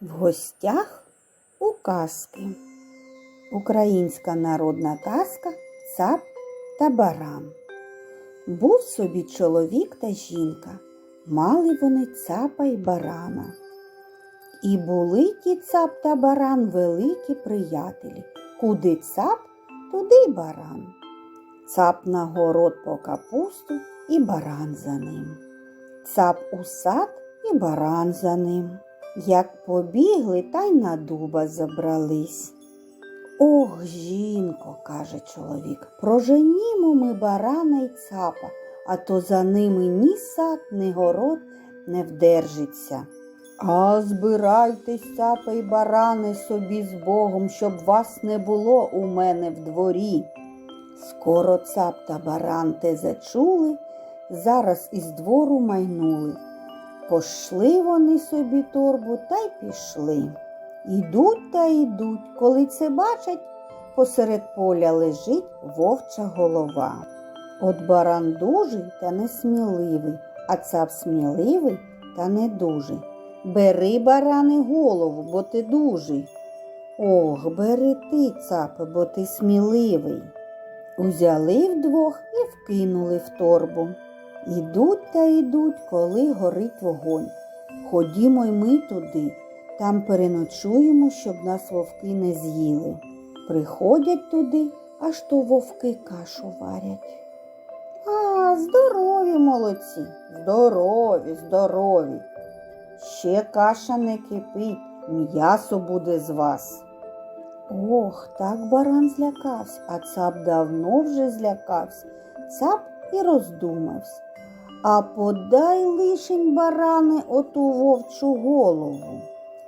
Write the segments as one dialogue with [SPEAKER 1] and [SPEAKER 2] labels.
[SPEAKER 1] В гостях у казки. Українська народна казка Цап та баран. Був собі чоловік та жінка. Мали вони цапа й барана. І були ті цап та баран великі приятелі. Куди цап, туди й баран. Цап на город по капусту і баран за ним. Цап у сад і баран за ним. Як побігли, та й на дуба забрались. Ох, жінко, каже чоловік, проженімо ми барана й цапа, а то за ними ні сад, ні город не вдержиться. А збирайтесь, цапа й барани собі з Богом, щоб вас не було у мене в дворі. Скоро цап та баран те зачули, зараз із двору майнули. Пошли вони собі торбу та й пішли. Ідуть та йдуть, коли це бачать, посеред поля лежить вовча голова. От баран дужий та несміливий, а цап сміливий та не дужий. Бери, баране, голову, бо ти дужий. Ох, бери ти, цапе, бо ти сміливий. Узяли вдвох і вкинули в торбу. Ідуть та йдуть, коли горить вогонь. Ходімо й ми туди, там переночуємо, щоб нас вовки не з'їли. Приходять туди, аж то вовки кашу варять. А, здорові молодці, здорові, здорові. Ще каша не кипить, м'ясо буде з вас. Ох, так баран злякався, а цап давно вже злякався. Цап і роздумався. А подай лишень баране оту вовчу голову.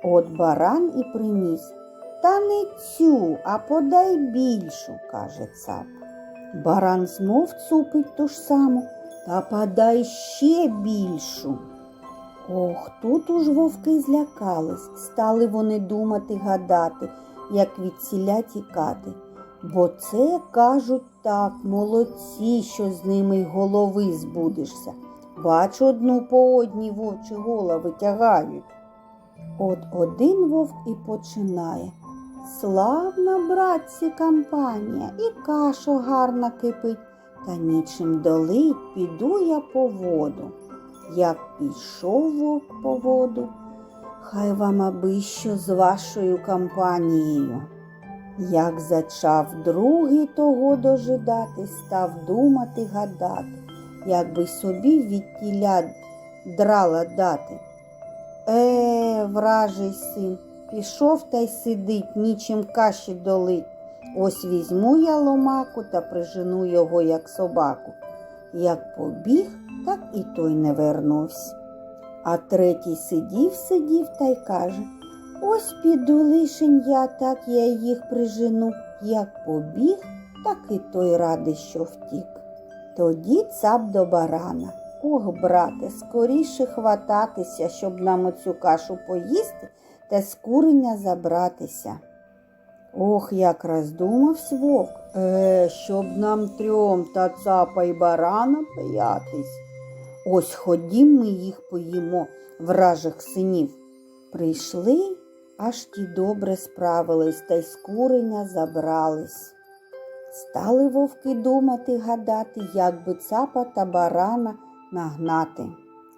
[SPEAKER 1] От баран і приніс. Та не цю, а подай більшу, каже цап. Баран знов цупить ту ж саму, та подай ще більшу. Ох, тут уж вовки злякались, стали вони думати, гадати, як від ціля тікати. Бо це, кажуть так, молодці, що з ними й голови збудешся. Бач, одну по одній вовчі голови тягають. От один вовк і починає. Славна, братці, компанія, і каша гарна кипить, та нічим долить, піду я по воду. Як пішов вовк по воду, хай вам аби що з вашою компанією. Як зачав другий того дожидати, став думати, гадати, як би собі від тіля драла дати. Е, вражий син, пішов та й сидить, нічим каші долить. Ось візьму я ломаку та прижену його, як собаку. Як побіг, так і той не вернувся. А третій сидів, сидів та й каже Ось піду лишень я, так я їх прижену, як побіг, так і той радий, що втік. Тоді цап до барана. Ох, брате, скоріше хвататися, щоб нам оцю кашу поїсти та з курення забратися. Ох, як роздумався вовк, е, щоб нам трьом та цапа й барана боятись. Ось ходім ми їх поїмо, вражих синів. Прийшли, аж ті добре справились та й з курення забрались. Стали вовки думати, гадати, як би цапа та барана нагнати.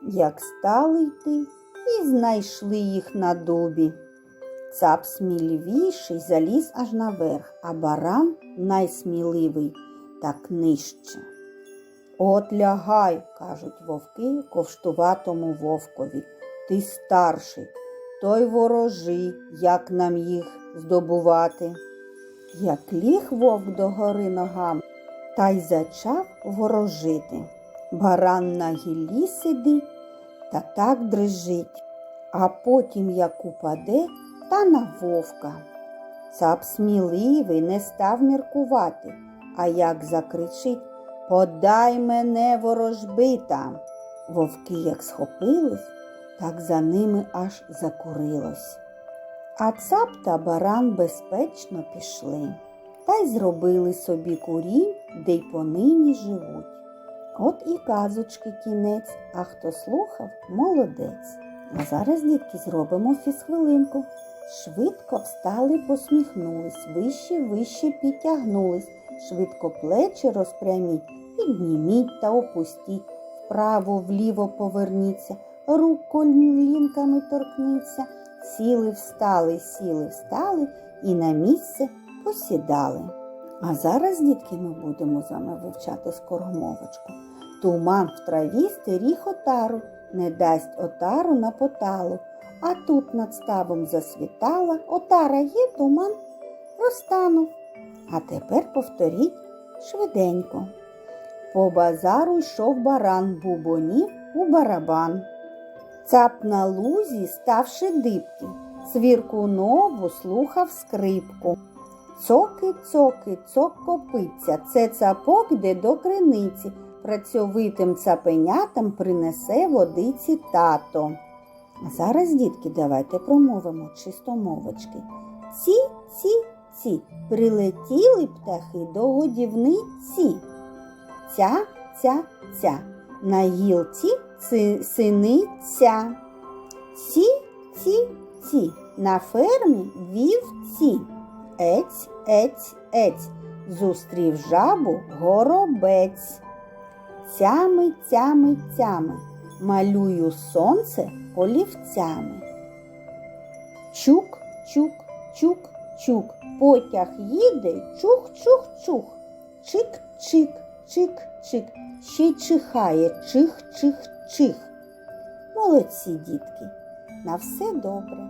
[SPEAKER 1] Як стали йти, і знайшли їх на дубі. Цап сміливіший заліз аж наверх, а баран найсміливий так нижче. От лягай, кажуть вовки ковштуватому вовкові. Ти старший, той ворожи, як нам їх здобувати. Як ліг вовк до гори ногам, та й зачав ворожити. Баран на гіллі сидить та так дрижить, а потім як упаде та на вовка. Цап сміливий не став міркувати, а як закричить Подай мене ворожбита. Вовки як схопились, так за ними аж закурилось. А цап та баран безпечно пішли та й зробили собі курінь, де й понині живуть. От і казочки кінець, а хто слухав молодець. А зараз, дітки, зробимо фізхвилинку. Швидко встали, посміхнулись, вище, вище підтягнулись, швидко плечі розпряміть, підніміть та опустіть, вправо, вліво поверніться, рук колінками торкніться, сіли, встали, сіли, встали і на місце посідали. А зараз, дітки, ми будемо з вами вивчати скоромовочку. Туман в траві стеріг отару, не дасть отару на поталу. А тут над ставом засвітала, отара є, туман розтанув. А тепер повторіть швиденько. По базару йшов баран, бубонів у барабан. Цап на лузі, ставши дибки, свірку нову слухав скрипку. Цоки, цоки, цок копиться, це цапок йде до криниці, працьовитим цапенятам принесе водиці тато. А зараз, дітки, давайте промовимо чистомовочки. Ці, ці, ці, прилетіли птахи до годівниці. Ця, ця, ця, на гілці ци, синиця. Ці, ці, ці, на фермі вівці. Ець, ець, ець, зустрів жабу горобець. Цями, цями, цями, малюю сонце олівцями. Чук, чук, чук, чук, потяг їде, чух, чух, чух. Чик, чик, чик, чик, ще й чихає, чих, чих, чих. Молодці, дітки, на все добре.